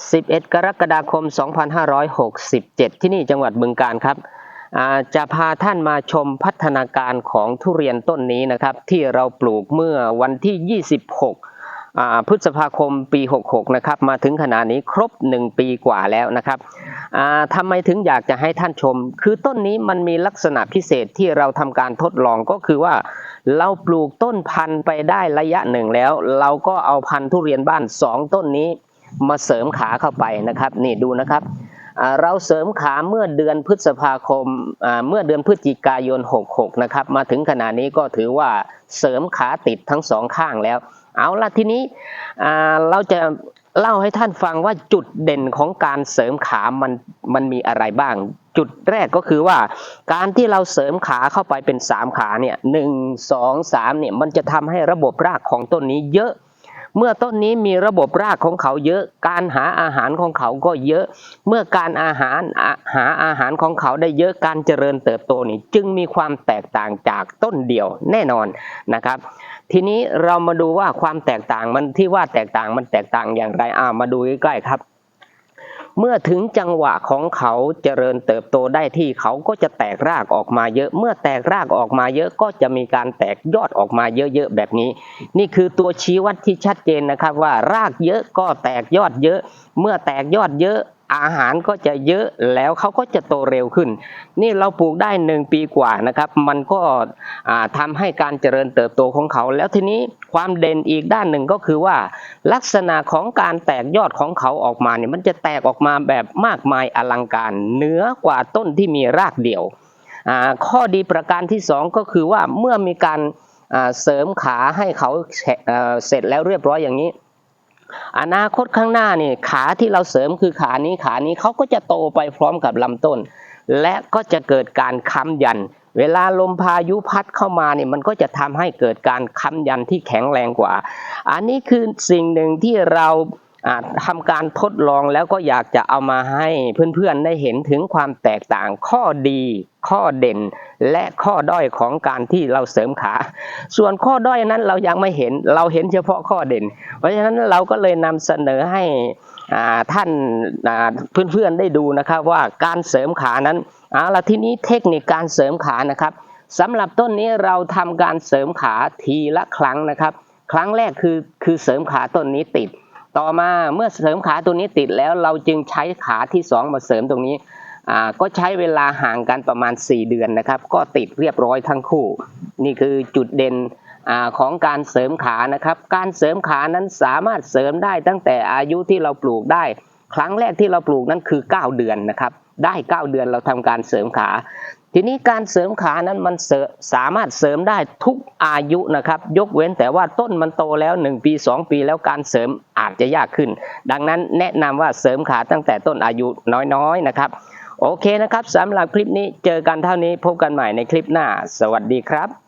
11 กรกฎาคม 2567 ที่นี่จังหวัดบึงกาฬครับ จะพาท่านมาชมพัฒนาการของทุเรียนต้นนี้นะครับ ที่เราปลูกเมื่อวันที่ 26 พฤษภาคมปี 66 นะครับ มาถึงขณะนี้ครบ 1 ปีกว่าแล้วนะครับทำไมถึงอยากจะให้ท่านชม คือต้นนี้มันมีลักษณะพิเศษที่เราทำการทดลองก็คือว่าเราปลูกต้นพันธุ์ไปได้ระยะหนึ่งแล้ว เราก็เอาพันธุ์ทุเรียนบ้าน 2 ต้นนี้ มาเสริมขาเข้าไปนะครับนี่ดูนะครับเราเสริมขาเมื่อเดือนพฤษภาคมเมื่อเดือนพฤศจิกายน 66 นะครับ มาถึงขณะนี้ก็ถือว่าเสริมขาติดทั้งสองข้างแล้ว เอาละทีนี้เราจะเล่าให้ท่านฟังว่าจุดเด่นของการเสริมขามันมันมีอะไรบ้าง จุดแรกก็คือว่า การที่เราเสริมขาเข้าไปเป็น 3 ขาเนี่ยหนึ่งสองสามเนี่ยมันจะทำให้ระบบรากของต้นนี้เยอะ เมื่อต้นนี้มีระบบรากของเขาเยอะ การหาอาหารของเขาก็เยอะ เมื่อการอาหารหาอาหารของเขาได้เยอะการเจริญเติบโตนี่จึงมีความแตกต่างจากต้นเดียวแน่นอนนะครับ ทีนี้เรามาดูว่าความแตกต่างมันที่ว่าแตกต่างมันแตกต่างอย่างไรอ่ามาดูใกล้ๆครับ เมื่อถึงจังหวะของเขาเจริญเติบโตได้ที่เขาก็จะแตกรากออกมาเยอะ เมื่อแตกรากออกมาเยอะก็จะมีการแตกยอดออกมาเยอะๆแบบนี้ นี่คือตัวชี้วัดที่ชัดเจนนะครับว่ารากเยอะก็แตกยอดเยอะ เมื่อแตกยอดเยอะ อาหารก็จะเยอะแล้วเขาก็จะโตเร็วขึ้น นี่เราปลูกได้หนึ่งปีกว่านะครับ มันก็อ่าทำให้การเจริญเติบโตของเขา แล้วทีนี้ความเด่นอีกด้านหนึ่งก็คือว่า ลักษณะของการแตกยอดของเขาออกมาเนี่ยมันจะแตกออกมาแบบมากมายอลังการเหนือกว่าต้นที่มีรากเดี่ยว ข้อดีประการที่สองก็คือว่าเมื่อมีการเสริมขาให้เขาเสร็จแล้วเรียบร้อยอย่างนี้ อนาคตข้างหน้านี่ขาที่เราเสริมคือขานี้ขานี้เขาก็จะโตไปพร้อมกับลำต้น และก็จะเกิดการค้ำยัน เวลาลมพายุพัดเข้ามาเนี่ยมันก็จะทำให้เกิดการค้ำยันที่แข็งแรงกว่า อันนี้คือสิ่งหนึ่งที่เราอ่า ทำการทดลองแล้วก็อยากจะเอามาให้เพื่อนๆได้เห็นถึงความแตกต่างข้อดี ข้อเด่น และข้อด้อยของการที่เราเสริมขา ส่วนข้อด้อยนั้นเรายังไม่เห็นเราเห็นเฉพาะข้อเด่น เพราะฉะนั้นเราก็เลยนำเสนอให้อ่าท่านอ่าเพื่อนๆได้ดูนะครับว่าการเสริมขานั้นเอาละทีนี้เทคนิคการเสริมขานะครับสำหรับต้นนี้เราทำการเสริมขาทีละครั้งนะครับ ครั้งแรกคือคือเสริมขาต้นนี้ติด ต่อมาเมื่อเสริมขาตัวนี้ติดแล้วเราจึงใช้ขาที่สองมาเสริมตรงนี้ก็ใช้เวลาห่างกันประมาณ 4 เดือนนะครับ ก็ติดเรียบร้อยทั้งคู่ นี่คือจุดเด่นอของการเสริมขานะครับ การเสริมขานั้นสามารถเสริมได้ตั้งแต่อายุที่เราปลูกได้ ครั้งแรกที่เราปลูกนั้นคือ 9 เดือนนะครับ ได้ 9 เดือนเราทำการเสริมขา ทีนี้การเสริมขานั้นมันเสริสามารถเสริมได้ทุกอายุนะครับ ยกเว้นแต่ว่าต้นมันโตแล้ว 1 ปี 2 ปีแล้วการเสริมอาจจะยากขึ้น ดังนั้นแนะนำว่าเสริมขาตั้งแต่ต้นอายุน้อยๆนะครับ โอเคนะครับสำหรับคลิปนี้เจอกันเท่านี้พบกันใหม่ในคลิปหน้า สวัสดีครับ